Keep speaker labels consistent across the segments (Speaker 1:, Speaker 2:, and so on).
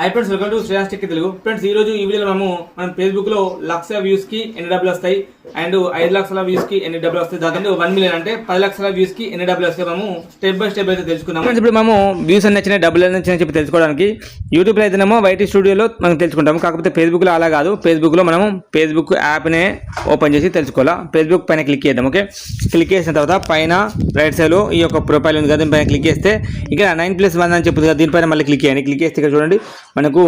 Speaker 1: High friends welcome to శ్రేయాస్టిక్ Telugu friends ఈ రోజు ఈ వీడియోలో మనము మనం ఫేస్బుక్లో లక్ష వ్యూస్కి ఎన్ని డబ్బులు వస్తాయి? అండ్ ఐదు లక్షల వ్యూస్కి ఎన్ని డబ్బులు వస్తాయి? దాదాపు వన్ మిలియన్ అంటే పది లక్షల వ్యూస్కి ఎన్ని డబ్బులు వస్తాయి? మనము స్టెప్ బై స్టెప్ అయితే తెలుసుకున్నాం ఫ్రెండ్స్ ఇప్పుడు మనము వ్యూస్ అన్ని వచ్చినాయి డబ్బులు అన్ని వచ్చినాయి చెప్పి తెలుసుకోవడానికి యూట్యూబ్లో అయితేనేమో వైటీ స్టూడియోలో మనం తెలుసుకుంటాము. కాకపోతే ఫేస్బుక్లో అలా కాదు. ఫేస్బుక్లో మనము ఫేస్బుక్ యాప్ నే ఓపెన్ చేసి తెలుసుకోవాలా? ఫేస్బుక్ పైన క్లిక్ చేద్దాం ఓకే క్లిక్ చేసిన తర్వాత పైన రైట్ సైడ్లో ఈ యొక్క ప్రొఫైల్ ఉంది కదా దీనిపైన క్లిక్ చేస్తే ఇక్కడ నైన్ ప్లస్ వన్ అని చెప్తుంది కదా దీనిపైన మళ్ళీ క్లిక్ చేయండి. క్లిక్ చేస్తే ఇక్కడ చూడండి మనకు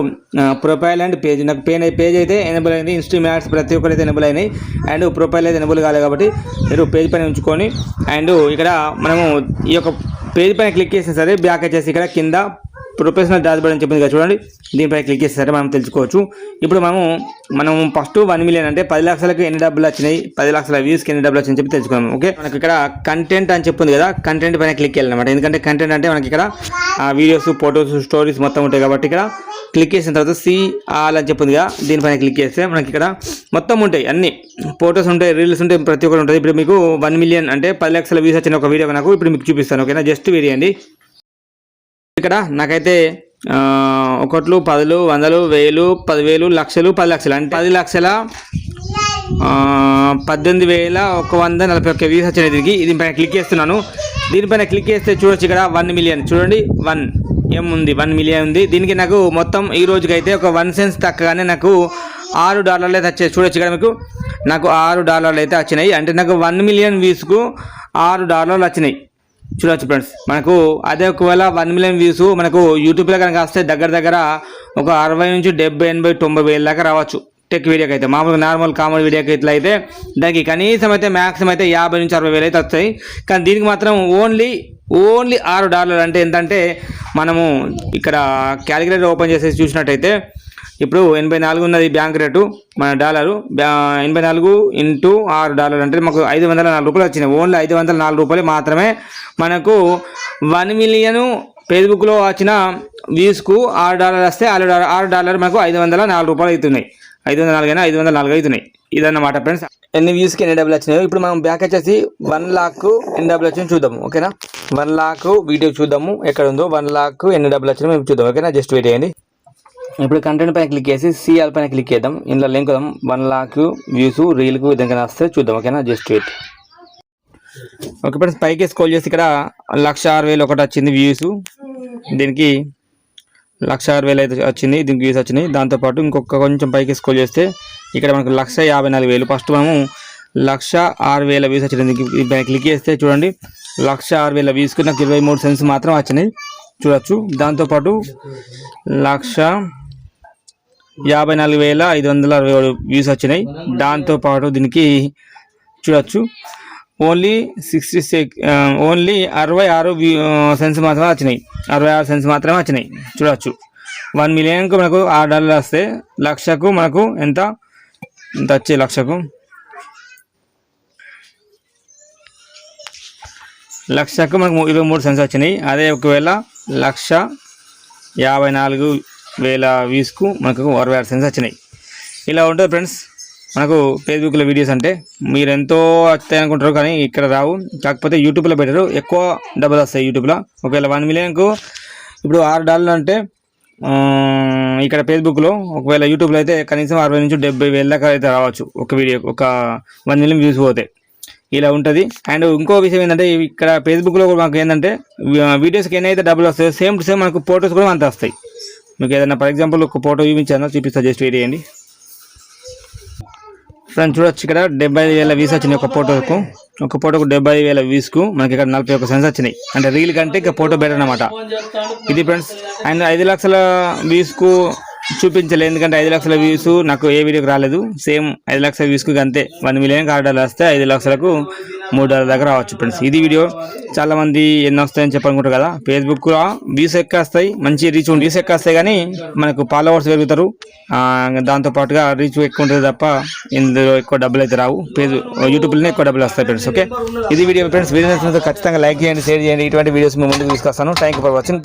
Speaker 1: ప్రొఫైల్ అండ్ పేజ్ నాకు పేజ్ పేజ్ అయితే ఎనబుల్ అయింది. ఇన్స్టా ప్రతి ఒక్కరు అయితే ఎనబుల్ అయినాయి. అండ్ ప్రొఫైల్ అయితే ఎనబుల్ కాలేదు కాబట్టి మీరు పేజ్ పైన ఉంచుకొని అండ్ ఇక్కడ మనము ఈ యొక్క పేజ్ పైన క్లిక్ చేసిన సరే బ్యాక్ వచ్చేసి ఇక్కడ కింద ప్రొఫెషనల్ డాష్బోర్డ్ అని చెప్పింది కదా చూడండి. దీనిపై క్లిక్ చేస్తే మనం తెలుసుకోవచ్చు. ఇప్పుడు మనము మనం ఫస్ట్ వన్ మిలియన్ అంటే పది లక్షలకు ఎన్ని డబ్బులు వచ్చినాయి? పది లక్షల వ్యూస్కి ఎన్ని డబ్బులు వచ్చినాయి చెప్పి తెలుసుకున్నాం. ఓకే? మనకి ఇక్కడ కంటెంట్ అని చెప్పింది కదా కంటెంట్ పైన క్లిక్ చేయాలన్నమాట ఎందుకంటే కంటెంట్ అంటే మనకి ఇక్కడ వీడియోస్ ఫొటోస్ స్టోరీస్ మొత్తం ఉంటాయి కాబట్టి ఇక్కడ క్లిక్ చేసిన తర్వాత సిఆల్ అని చెప్పింది కదా దీనిపైన క్లిక్ చేస్తే మనకి ఇక్కడ మొత్తం ఉంటాయి అన్ని. ఫొటోస్ ఉంటాయి రీల్స్ ఉంటాయి ప్రతి ఒక్కటి ఉంటుంది. ఇప్పుడు మీకు వన్ మిలియన్ అంటే పది లక్షల వ్యూస్ వచ్చిన ఒక వీడియో నాకు ఇప్పుడు మీకు చూపిస్తాను. ఓకేనా? జస్ట్ వేయండి ఇక్కడ నాకైతే ఒకట్లు పదులు వందలు వేలు పదివేలు లక్షలు పది లక్షలు. అంటే పది లక్షల పద్దెనిమిది వేల ఒక వంద నలభై ఒక్క వ్యూస్ వచ్చినాయి దీనికి. దీనిపైన క్లిక్ చేస్తున్నాను. దీనిపైన క్లిక్ చేస్తే చూడొచ్చు ఇక్కడ వన్ మిలియన్ చూడండి వన్ ఎం ఉంది వన్ మిలియన్ ఉంది. దీనికి నాకు మొత్తం ఈ రోజుకైతే ఒక వన్ సెన్స్ తక్కగానే నాకు ఆరు డాలర్లు అయితే వచ్చాయి. చూడొచ్చు ఇక్కడ మీకు. నాకు ఆరు డాలర్లు అయితే వచ్చినాయి. అంటే నాకు వన్ మిలియన్ వ్యూస్కు ఆరు డాలర్లు వచ్చినాయి. చూడొచ్చు ఫ్రెండ్స్ మనకు అదే ఒకవేళ వన్ మిలియన్ వ్యూస్ మనకు యూట్యూబ్లో కనుక వస్తే దగ్గర దగ్గర ఒక అరవై నుంచి డెబ్బై ఎనభై తొంభై వేల దాకా రావచ్చు టెక్ వీడియోకి అయితే మామూలుగా నార్మల్ కామన్ వీడియోకి ఇట్లా అయితే దానికి కనీసం అయితే మ్యాక్సిమం అయితే యాభై నుంచి అరవై వేలు అయితే వస్తాయి. కానీ దీనికి మాత్రం ఓన్లీ ఓన్లీ ఆరు డాలర్లు అంటే ఏంటంటే మనము ఇక్కడ క్యాలిక్యులేటర్ ఓపెన్ చేసేసి చూసినట్టయితే ఇప్పుడు ఎనభై నాలుగు ఉన్నది బ్యాంక్ రేటు మన డాలరు. బ్యా- ఎనభై నాలుగు ఇంటూ ఆరు డాలర్ అంటే మాకు ఐదు వందల నాలుగు రూపాయలు వచ్చినాయి. ఓన్లీ ఐదు వందల నాలుగు రూపాయలు మాత్రమే మనకు వన్ మిలియన్ ఫేస్బుక్లో వచ్చిన వ్యూస్కు ఆరు డాలర్ వస్తే ఆరు డాలర్ ఆరు డాలర్ మనకు ఐదు వందల నాలుగు రూపాయలు అవుతున్నాయి. ఐదు వందల నాలుగు అయినా ఐదు వందల నాలుగు అవుతున్నాయి. ఇదన్నమాట ఫ్రెండ్స్. ఎన్ని వ్యూస్కి ఎన్ని డబ్బులు వచ్చినాయో ఇప్పుడు మనం బ్యాక్ వచ్చేసి వన్ లాక్ ఎన్ని డబ్బులు వచ్చినాయి చూద్దాము ఓకేనా? వన్ లాక్ వీడియో చూద్దాము ఎక్కడ ఉందో వన్ లాక్ ఎన్ని డబ్బులు వచ్చినాయో మేము చూద్దాం ఓకేనా? జస్ట్ వెయిట్ చేయండి. ఇప్పుడు కంటెంట్ పైన క్లిక్ చేసి సిఆర్ పైన క్లిక్ చేద్దాం. ఇందులో లింక్ వద్దాం వన్ లాక్ వ్యూస్ రీల్కు విధంగా వస్తే చూద్దాం. ఓకేనా జస్ట్ వెయిట్ ఓకే ఫ్రెండ్స్ పైకి స్కోల్ చేసి ఇక్కడ లక్ష ఆరు వేలు ఒకటి వచ్చింది వ్యూస్ దీనికి లక్ష ఆరు వేలు అయితే వచ్చింది. దీనికి వ్యూస్ వచ్చినాయి. దాంతోపాటు ఇంకొక కొంచెం పైకి స్కోల్ చేస్తే ఇక్కడ మనకు లక్ష యాభై నాలుగు వేలు. ఫస్ట్ మనము లక్ష ఆరు వేల వ్యూస్ వచ్చినాయి దీనికి క్లిక్ చేస్తే చూడండి. లక్ష ఆరు వేల వ్యూస్కి నాకు ఇరవై మూడు సెన్స్ మాత్రం వచ్చినాయి. చూడొచ్చు. దాంతోపాటు లక్ష యాభై నాలుగు వేల ఐదు వందల అరవై ఏడు వ్యూస్ వచ్చినాయి. దాంతోపాటు దీనికి చూడొచ్చు. ఓన్లీ సిక్స్టీ సిక్స్ ఓన్లీ అరవై ఆరు సెన్స్ మాత్రమే వచ్చినాయి. అరవై ఆరు సెన్స్ మాత్రమే వచ్చినాయి. చూడవచ్చు వన్ మిలియన్కు మనకు ఆరు డాలర్లు వస్తే లక్షకు మనకు ఎంత? ఎంత వచ్చే లక్షకు? లక్షకు మనకు ఇరవై మూడు సెన్స్ వచ్చినాయి. అదే ఒకవేళ లక్ష యాభై నాలుగు వేల వ్యూస్కు మనకు అరవై ఆరు సెన్స్ వచ్చినాయి. ఇలా ఉంటుంది ఫ్రెండ్స్. మనకు ఫేస్బుక్లో వీడియోస్ అంటే మీరు ఎంతో వస్తాయి అనుకుంటారు కానీ ఇక్కడ రావు. కాకపోతే యూట్యూబ్లో పెట్టారు. ఎక్కువ డబ్బులు వస్తాయి యూట్యూబ్లో. ఒకవేళ వన్ మిలియన్కు ఇప్పుడు ఆరు డాలర్లు అంటే ఇక్కడ ఫేస్బుక్లో ఒకవేళ యూట్యూబ్లో అయితే కనీసం అరవై నుంచి డెబ్బై వేల దాకా అయితే రావచ్చు ఒక వీడియో ఒక వన్ మిలియన్ వ్యూస్ పోతాయి ఇలా ఉంటుంది. అండ్ ఇంకో విషయం ఏంటంటే ఇక్కడ ఫేస్బుక్లో కూడా మాకు ఏంటంటే వీడియోస్కి ఎన్నైతే డబ్బులు వస్తాయో సేమ్ టు సేమ్ మనకు ఫోటోస్ కూడా అంత వస్తాయి. మీకు ఏదైనా ఫర్ ఎగ్జాంపుల్ ఒక ఫోటో చూపించాను చూపిస్తా జస్ట్ వెయిట్ చేయండి. ఫ్రెండ్స్ చూడొచ్చు ఇక్కడ డెబ్బై ఐదు వేల వ్యూస్ వచ్చినాయి ఒక ఫోటోకు ఒక ఫోటోకు డెబ్బై ఐదు వేల వ్యూస్కు మనకి ఇక్కడ నలభై ఒక సెన్స్ వచ్చినాయి. అంటే రీల్ కంటే ఇక ఫోటో బెటర్ అనమాట ఇది ఫ్రెండ్స్ అండ్ ఐదు లక్షల వ్యూస్కు చూపించలేదు ఎందుకంటే ఐదు లక్షల వ్యూస్ నాకు ఏ వీడియోకి రాలేదు. సేమ్ ఐదు లక్షల వ్యూస్కి అంతే. వన్ మిలియన్ ఆరు వస్తే ఐదు లక్షలకు మూడు డాలర్ దగ్గర రావచ్చు ఫ్రెండ్స్ ఇది వీడియో చాలా మంది ఎన్ని వస్తాయని చెప్పనుకుంటారు కదా. ఫేస్బుక్ వ్యూస్ ఎక్కేస్తాయి మంచి రీచ్ వ్యూస్ ఎక్కేస్తాయి కానీ మనకు ఫాలోవర్స్ పెరుగుతారు. దాంతోపాటుగా దాంతో పాటుగా రీచ్ ఎక్కువ ఉంటుంది తప్ప ఇందులో ఎక్కువ డబ్బులు అయితే రావు. పేజ్ యూట్యూబ్లోనే ఎక్కువ డబ్బులు వస్తాయి ఫ్రెండ్స్ ఓకే ఇది వీడియో ఫ్రెండ్స్ వీడియో ఖచ్చితంగా లైక్ చేయండి షేర్ చేయండి. ఇటువంటి వీడియోస్ మేము ముందుకు తీసుకొస్తాను. Thank for watching